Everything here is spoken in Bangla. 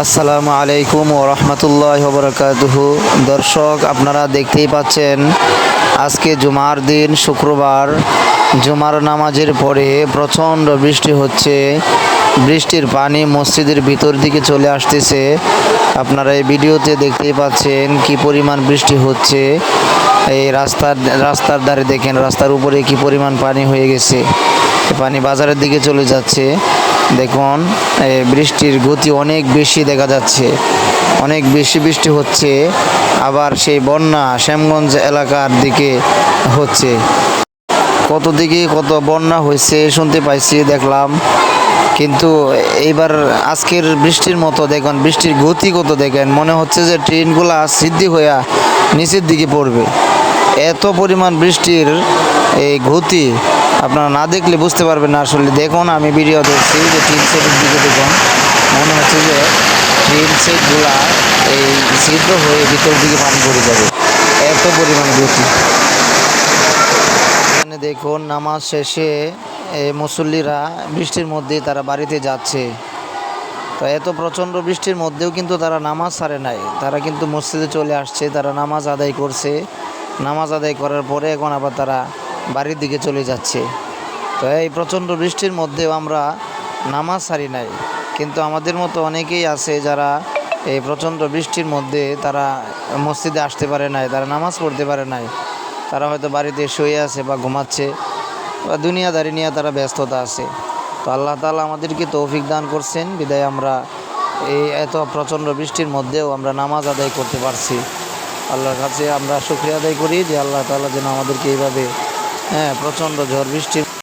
আসসালামু আলাইকুম ও রহমতুল্লাহ বরকাতুহ। দর্শক, আপনারা দেখতেই পাচ্ছেন, আজকে জুমার দিন, শুক্রবার। জুমার নামাজের পরে প্রচণ্ড বৃষ্টি হচ্ছে। বৃষ্টির পানি মসজিদের ভিতর দিকে চলে আসতেছে। আপনারা এই ভিডিওতে দেখতেই পাচ্ছেন কি পরিমাণ বৃষ্টি হচ্ছে। এই রাস্তার রাস্তার ধারে দেখেন, রাস্তার উপরে কি পরিমাণ পানি হয়ে গেছে। পানি বাজারের দিকে চলে যাচ্ছে। দেখুন বৃষ্টির গতি অনেক বেশি দেখা যাচ্ছে। অনেক বেশি বৃষ্টি হচ্ছে, আবার সেই বন্যা শ্যামগঞ্জ এলাকার দিকে হচ্ছে। কত দিকে কত বন্যা হয়েছে শুনতে পাইছি, দেখলাম। কিন্তু এইবার আজকের বৃষ্টির মতো দেখুন, বৃষ্টির গতি কত দেখেন, মনে হচ্ছে যে ট্রেনগুলো সিদ্ধি হইয়া নিচের দিকে পড়বে। এত পরিমাণ বৃষ্টির এই গতি আপনারা না দেখলে বুঝতে পারবেন না আসলে। দেখুন, আমি ভিডিও দেখছি যে ট্রেন সেটের দিকে দেখুন। মনে হচ্ছে যে ট্রেন সেটগুলা এই ছিদ্র হয়ে ভিতর দিকে পানি পড়ে যাবে। এত পরিমাণ গতি। এখানে দেখুন, নামাজ শেষে মুসল্লিরা বৃষ্টির মধ্যে তারা বাড়িতে যাচ্ছে। তো এত প্রচণ্ড বৃষ্টির মধ্যেও কিন্তু তারা নামাজ ছাড়ে নাই। তারা কিন্তু মসজিদে চলে আসছে, তারা নামাজ আদায় করছে। নামাজ আদায় করার পরে এখন আবার তারা বাড়ির দিকে চলে যাচ্ছে। তো এই প্রচণ্ড বৃষ্টির মধ্যেও আমরা নামাজ সারি নাই। কিন্তু আমাদের মতো অনেকেই আছে যারা এই প্রচণ্ড বৃষ্টির মধ্যে তারা মসজিদে আসতে পারে নাই, তারা নামাজ পড়তে পারে নাই। তারা হয়তো বাড়িতে শুয়ে আছে বা ঘুমাচ্ছে বা দুনিয়াদারি নিয়ে তারা ব্যস্ততা আছে। তো আল্লাহ তালা আমাদেরকে তৌফিক দান করছেন, বিদায় আমরা এই এত প্রচণ্ড বৃষ্টির মধ্যেও আমরা নামাজ আদায় করতে পারছি। আল্লাহর কাছে আমরা শুক্রিয়া আদায় করি যে আল্লাহ তালা যেন আমাদেরকে এইভাবে হ্যাঁ প্রচণ্ড ঝড় বৃষ্টির